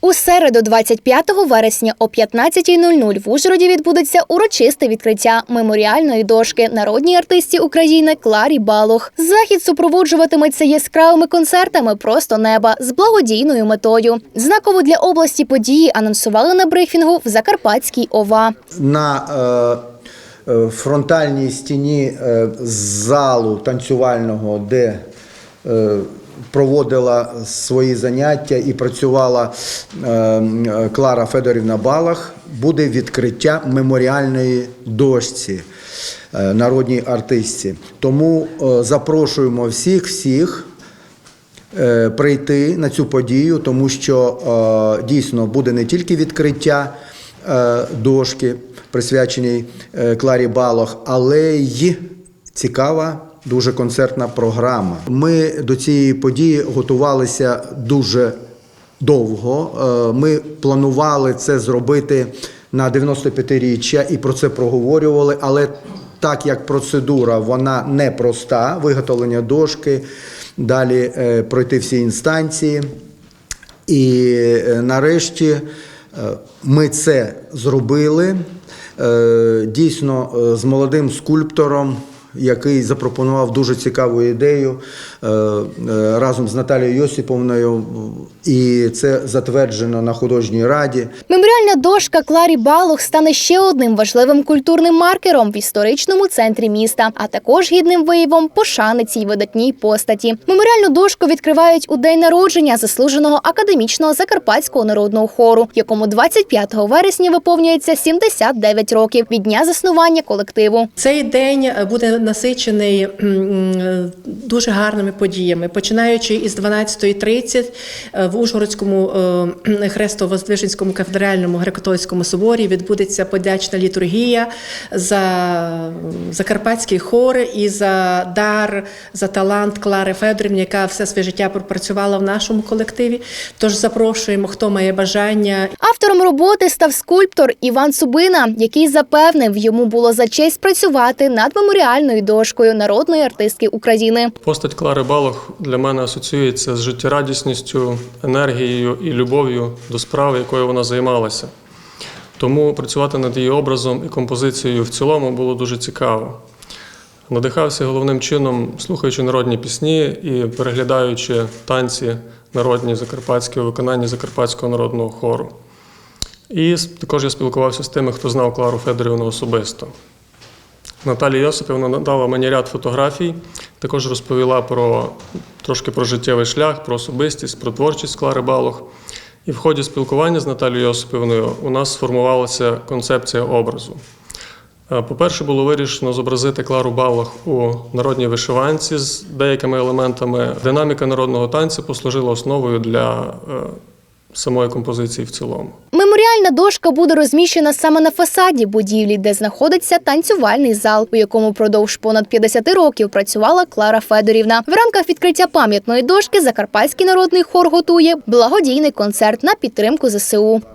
У середу, 25 вересня о 15.00 в Ужгороді відбудеться урочисте відкриття меморіальної дошки народній артисті України Кларі Балох. Захід супроводжуватиметься яскравими концертами просто неба з благодійною метою. Знаково для області події анонсували на брифінгу в Закарпатській ОВА. на е, е, фронтальній стіні е, залу танцювального, де е, проводила свої заняття і працювала е, Клара Федорівна Балах, буде відкриття меморіальної дошці е, народній артистці. Тому е, запрошуємо всіх всіх е, прийти на цю подію, тому що дійсно буде не тільки відкриття дошки, присвяченій Кларі Балох, але й цікава. Дуже концертна програма. Ми до цієї події готувалися дуже довго. Е, Ми планували це зробити на 95-річчя і про це проговорювали, але так як процедура вона непроста, виготовлення дошки, далі е, пройти всі інстанції. І е, нарешті ми це зробили дійсно з молодим скульптором, який запропонував дуже цікаву ідею е, е, разом з Наталією Йосиповною, і це затверджено на художній раді. Меморіальна дошка Кларі Балох стане ще одним важливим культурним маркером в історичному центрі міста, а також гідним виявом пошани цій видатній постаті. Меморіальну дошку відкривають у день народження заслуженого академічного закарпатського народного хору, якому 25 вересня виповнюється 79 років від дня заснування колективу. Цей день буде насичений дуже гарними подіями. Починаючи із 12.30 е, в Ужгородському е, Хресто-Воздвиженському кафедральному греко-католицькому соборі відбудеться подячна літургія за закарпатський хор і за дар, за талант Клари Федорівни, яка все своє життя пропрацювала в нашому колективі. Тож запрошуємо, хто має бажання Автором роботи став скульптор Іван Цубина, який запевнив, йому було за честь працювати над меморіальною дошкою народної артистки України. Постать Клари Балох для мене асоціюється з життєрадісністю, енергією і любов'ю до справи, якою вона займалася. Тому працювати над її образом і композицією в цілому було дуже цікаво. Надихався головним чином, слухаючи народні пісні і переглядаючи танці народні закарпатські у виконанні Закарпатського народного хору. І також я спілкувався з тими, хто знав Клару Федорівну особисто. Наталія Йосипівна надала мені ряд фотографій, також розповіла про трошки про життєвий шлях, про особистість, про творчість Клари Балох. І в ході спілкування з Наталією Йосипівною у нас сформувалася концепція образу. Е, По-перше, було вирішено зобразити Клару Балах у народній вишиванці з деякими елементами. Динаміка народного танцю послужила основою для е, самої композиції в цілому. Меморіальна дошка буде розміщена саме на фасаді будівлі, де знаходиться танцювальний зал, у якому продовж понад 50 років працювала Клара Федорівна. В рамках відкриття пам'ятної дошки Закарпатський народний хор готує благодійний концерт на підтримку ЗСУ.